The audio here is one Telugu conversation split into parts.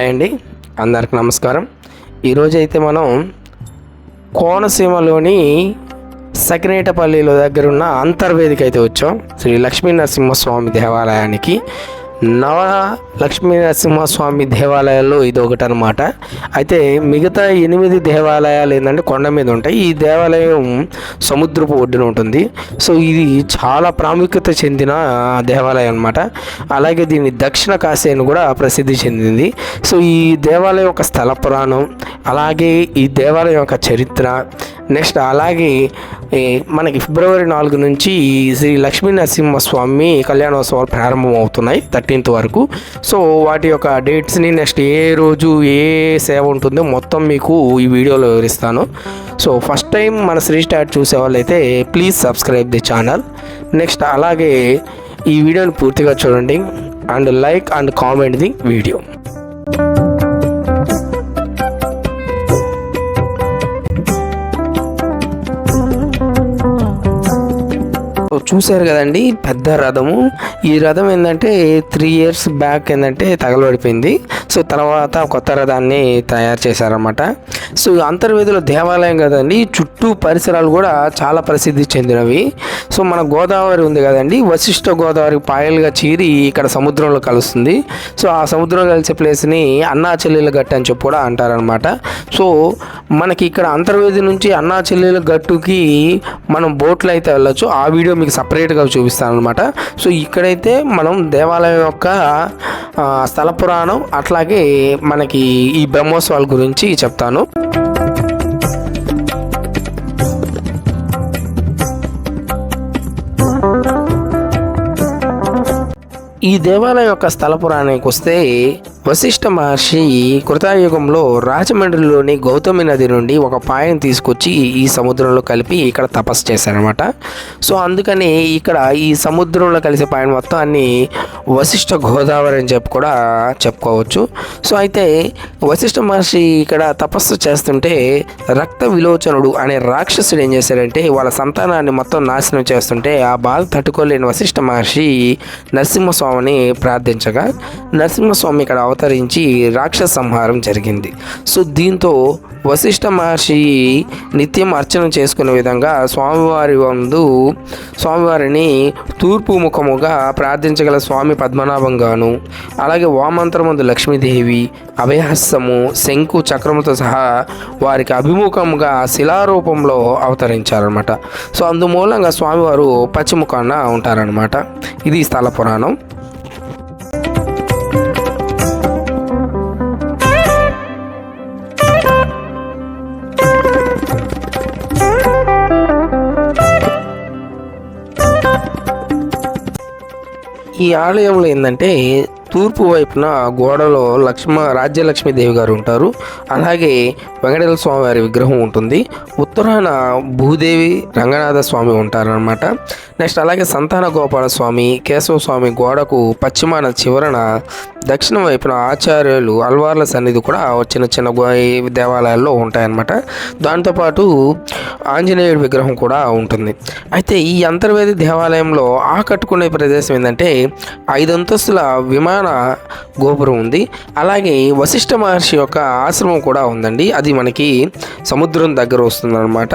హాయ్ అండి. అందరికి నమస్కారం. ఈరోజు అయితే మనం కోనసీమలోని సకినేటపల్లిలో దగ్గర ఉన్న అంతర్వేదిక అయితే వచ్చాం. శ్రీ లక్ష్మీ నరసింహస్వామి దేవాలయానికి నవ లక్ష్మీ నరసింహస్వామి దేవాలయాల్లో ఇది ఒకటి అనమాట అయితే మిగతా ఎనిమిది దేవాలయాలు ఏంటంటే కొండ మీద ఉంటాయి. ఈ దేవాలయం సముద్రపు ఒడ్డున ఉంటుంది. సో ఇది చాలా ప్రాముఖ్యత చెందిన దేవాలయం అనమాట అలాగే దీని దక్షిణ కాశీ అని కూడా ప్రసిద్ధి చెందింది. సో ఈ దేవాలయం యొక్క స్థల పురాణం అలాగే ఈ దేవాలయం యొక్క చరిత్ర నెక్స్ట్ అలాగే మనకి ఫిబ్రవరి నాలుగు నుంచి శ్రీ లక్ష్మీ నరసింహస్వామి కళ్యాణోత్సవాలు ప్రారంభం అవుతున్నాయి థర్టీన్త్ వరకు. సో వాటి యొక్క డేట్స్ని నెక్స్ట్ ఏ రోజు ఏ సేవ ఉంటుందో మొత్తం మీకు ఈ వీడియోలో వివరిస్తాను. సో ఫస్ట్ టైం మన శ్రీ స్టార్ట్ చూసే వాళ్ళైతే please subscribe the channel. Next అలాగే ఈ వీడియోని పూర్తిగా చూడండి. And like and comment the video. చూశారు కదండి పెద్ద రథము. ఈ రథం ఏంటంటే త్రీ ఇయర్స్ బ్యాక్ ఏంటంటే తగలబడిపోయింది. సో తర్వాత కొత్త రథాన్ని తయారు చేశారన్నమాట. సో అంతర్వేదిలో దేవాలయం కదండి చుట్టూ పరిసరాలు కూడా చాలా ప్రసిద్ధి చెందినవి. సో మన గోదావరి ఉంది కదండి వశిష్ఠ గోదావరి పాయలుగా చీరి ఇక్కడ సముద్రంలో కలుస్తుంది. సో ఆ సముద్రం కలిసే ప్లేస్ని అన్నా చెల్లెల గట్టు అని చెప్పి కూడా అంటారనమాట సో మనకి ఇక్కడ అంతర్వేది నుంచి అన్నా చెల్లెల గట్టుకి మనం బోట్లో అయితే వెళ్ళొచ్చు. ఆ వీడియో మీకు సపరేట్గా చూపిస్తాను అనమాట సో ఇక్కడైతే మనం దేవాలయం యొక్క స్థల పురాణం అట్లాగే మనకి ఈ బ్రహ్మోత్సవాల గురించి చెప్తాను. ఈ దేవాలయం యొక్క స్థల పురాణానికి వస్తే వశిష్ఠ మహర్షి కృతాయుగంలో రాజమండ్రిలోని గౌతమి నది నుండి ఒక పాయం తీసుకొచ్చి ఈ సముద్రంలో కలిపి ఇక్కడ తపస్సు చేశారనమాట సో అందుకని ఇక్కడ ఈ సముద్రంలో కలిసే పాయం మొత్తం అన్ని వశిష్ఠ గోదావరి అని చెప్పి కూడా చెప్పుకోవచ్చు. సో అయితే వశిష్ఠ మహర్షి ఇక్కడ తపస్సు చేస్తుంటే రక్త విలోచనుడు అనే రాక్షసుడు ఏం చేశాడంటే వాళ్ళ సంతానాన్ని మొత్తం నాశనం చేస్తుంటే ఆ బాధ తట్టుకోలేని వశిష్ఠ మహర్షి నరసింహస్వామిని ప్రార్థించగా నరసింహస్వామి ఇక్కడ అవతరించి రాక్షస సంహారం జరిగింది. సో దీంతో వశిష్ఠ మహర్షి నిత్యం అర్చన చేసుకునే విధంగా స్వామివారి వందు స్వామివారిని తూర్పు ముఖముగా ప్రార్థించగల స్వామి పద్మనాభంగాను అలాగే వామంత్రమందు లక్ష్మీదేవి అభయహస్తము శంకు చక్రముతో సహా వారికి అభిముఖంగా శిలారూపంలో అవతరించారనమాట సో అందుమూలంగా స్వామివారు పశ్చిముఖాన ఉంటారనమాట ఇది స్థల పురాణం. ఈ ఆలయంలో ఏంటంటే తూర్పు వైపున గోడలో లక్ష్మ రాజ్యలక్ష్మీదేవి గారు ఉంటారు. అలాగే వెంకటేశ్వర స్వామి వారి విగ్రహం ఉంటుంది. ఉత్తరాన భూదేవి రంగనాథ స్వామి ఉంటారనమాట నెక్స్ట్ అలాగే సంతాన గోపాల స్వామి కేశవ స్వామి గోడకు పశ్చిమాన చివరన దక్షిణ వైపున ఆచార్యులు అల్వార్ల సన్నిధి కూడా చిన్న చిన్న గో- దేవాలయాల్లో ఉంటాయన్నమాట. దాంతోపాటు ఆంజనేయుడి విగ్రహం కూడా ఉంటుంది. అయితే ఈ అంతర్వేది దేవాలయంలో ఆకట్టుకునే ప్రదేశం ఏంటంటే ఐదు అంతస్తుల విమాన గోపురం ఉంది. అలాగే వశిష్ఠ మహర్షి యొక్క ఆశ్రమం కూడా ఉందండి. అది మనకి సముద్రం దగ్గర వస్తుందన్నమాట.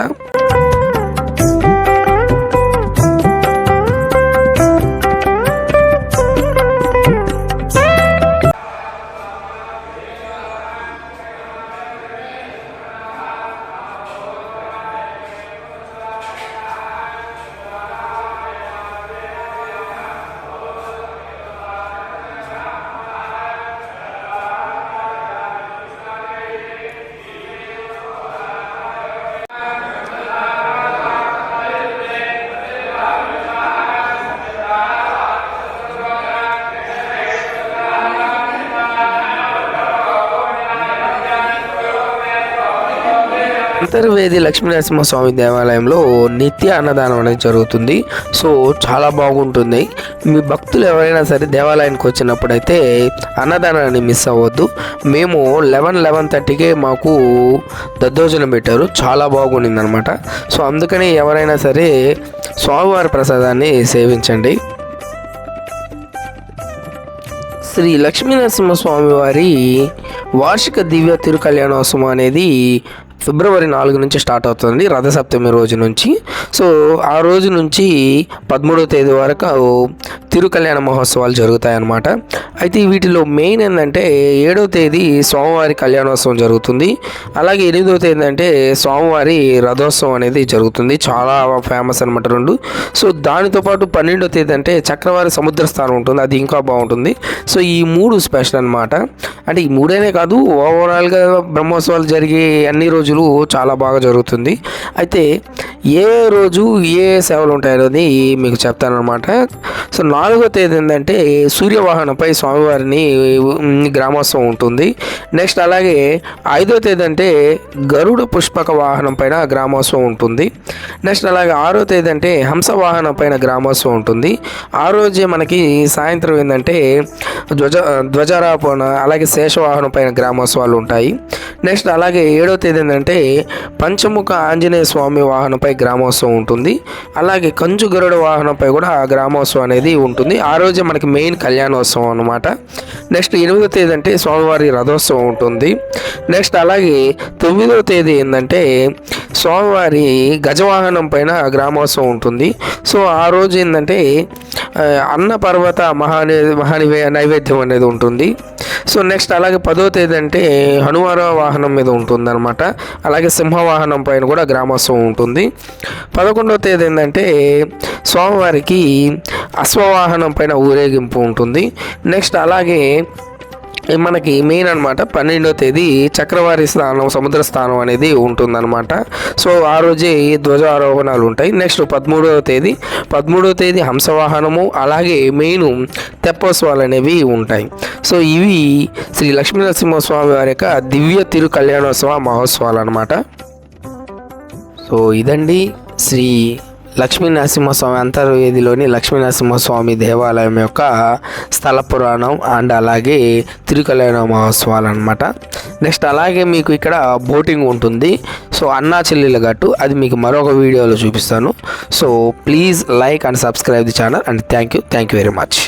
అంతర్వేది లక్ష్మీనరసింహస్వామి దేవాలయంలో నిత్య అన్నదానం అనేది జరుగుతుంది. సో చాలా బాగుంటుంది. మీ భక్తులు ఎవరైనా సరే దేవాలయానికి వచ్చినప్పుడైతే అన్నదానాన్ని మిస్ అవ్వద్దు. మేము లెవెన్ లెవెన్ థర్టీకే మాకు దద్దోజనం పెట్టారు. చాలా బాగుండింది అనమాట సో అందుకని ఎవరైనా సరే స్వామివారి ప్రసాదాన్ని సేవించండి. శ్రీ లక్ష్మీనరసింహస్వామి వారి వార్షిక దివ్య తిరుకళ్యాణోత్సవం అనేది ఫిబ్రవరి నాలుగు నుంచి స్టార్ట్ అవుతుంది రథసప్తమి రోజు నుంచి. సో ఆ రోజు నుంచి పదమూడవ తేదీ వరకు తిరు కళ్యాణ మహోత్సవాలు జరుగుతాయి అన్నమాట అయితే వీటిలో మెయిన్ ఏంటంటే ఏడవ తేదీ స్వామివారి కళ్యాణోత్సవం జరుగుతుంది. అలాగే ఎనిమిదవ తేదీ అంటే స్వామివారి రథోత్సవం అనేది జరుగుతుంది. చాలా ఫేమస్ అనమాట రెండు. సో దానితో పాటు పన్నెండవ తేదీ అంటే చక్రవారి సముద్ర స్థానం ఉంటుంది అది ఇంకా బాగుంటుంది. సో ఈ మూడు స్పెషల్ అనమాట అంటే ఈ మూడేనే కాదు ఓవరాల్గా బ్రహ్మోత్సవాలు జరిగే అన్ని రోజులు చాలా బాగా జరుగుతుంది. అయితే ఏ రోజు ఏ సేవలు ఉంటాయనేది మీకు చెప్తానమాట సో నాలుగో తేదీ ఏంటంటే సూర్యవాహనపై స్వామివారిని గ్రామోత్సవం ఉంటుంది. నెక్స్ట్ అలాగే ఐదో తేదీ అంటే గరుడ పుష్పక వాహనం పైన గ్రామోత్సవం ఉంటుంది. నెక్స్ట్ అలాగే ఆరో తేదీ అంటే హంస వాహనం పైన గ్రామోత్సవం ఉంటుంది. ఆ రోజే మనకి సాయంత్రం ఏంటంటే ధ్వజ ధ్వజారోపణ అలాగే శేషవాహనం పైన గ్రామోత్సవాలు ఉంటాయి. నెక్స్ట్ అలాగే ఏడో తేదీ ఏంటంటే అంటే పంచముఖ ఆంజనేయ స్వామి వాహనంపై గ్రామోత్సవం ఉంటుంది. అలాగే కంచు గరుడ వాహనంపై కూడా ఆ గ్రామోత్సవం అనేది ఉంటుంది. ఆ రోజే మనకి మెయిన్ కళ్యాణోత్సవం అనమాట నెక్స్ట్ ఎనిమిదో తేదీ అంటే స్వామివారి రథోత్సవం ఉంటుంది. నెక్స్ట్ అలాగే తొమ్మిదో తేదీ ఏంటంటే స్వామివారి గజవాహనం పైన గ్రామోత్సవం ఉంటుంది. సో ఆ రోజు ఏంటంటే అన్నపర్వత అన్న పర్వత మహాని మహానివే నైవేద్యం అనేది ఉంటుంది. సో నెక్స్ట్ అలాగే పదో తేదీ అంటే హనుమాన వాహనం మీద ఉంటుంది అనమాట అలాగే సింహవాహనం పైన కూడా గ్రామోత్సవం ఉంటుంది. పదకొండవ తేదీ ఏంటంటే స్వామివారికి అశ్వవాహనం పైన ఊరేగింపు ఉంటుంది. నెక్స్ట్ అలాగే మనకి మెయిన్ అనమాట పన్నెండో తేదీ చక్రవారి స్థానం సముద్ర స్థానం అనేది ఉంటుందన్నమాట. సో ఆ రోజే ధ్వజారోహణాలు ఉంటాయి. నెక్స్ట్ పదమూడవ తేదీ. పదమూడవ తేదీ హంసవాహనము అలాగే మెయిన్ తెప్పోత్సవాలు అనేవి ఉంటాయి. సో ఇవి శ్రీ లక్ష్మీనరసింహస్వామి వారి యొక్క దివ్య తిరు కళ్యాణోత్సవ మహోత్సవాలు అనమాట సో ఇదండి శ్రీ లక్ష్మీ నరసింహస్వామి అంతర్వేదిలోని లక్ష్మీ నరసింహస్వామి దేవాలయం యొక్క స్థల పురాణం అండ్ అలాగే తిరుకల్యాణ మహోత్సవాలు అనమాట నెక్స్ట్ అలాగే మీకు ఇక్కడ బోటింగ్ ఉంటుంది. సో అన్నా చెల్లెల గట్టు అది మీకు మరొక వీడియోలో చూపిస్తాను. So please like and subscribe the channel and thank you thank you very much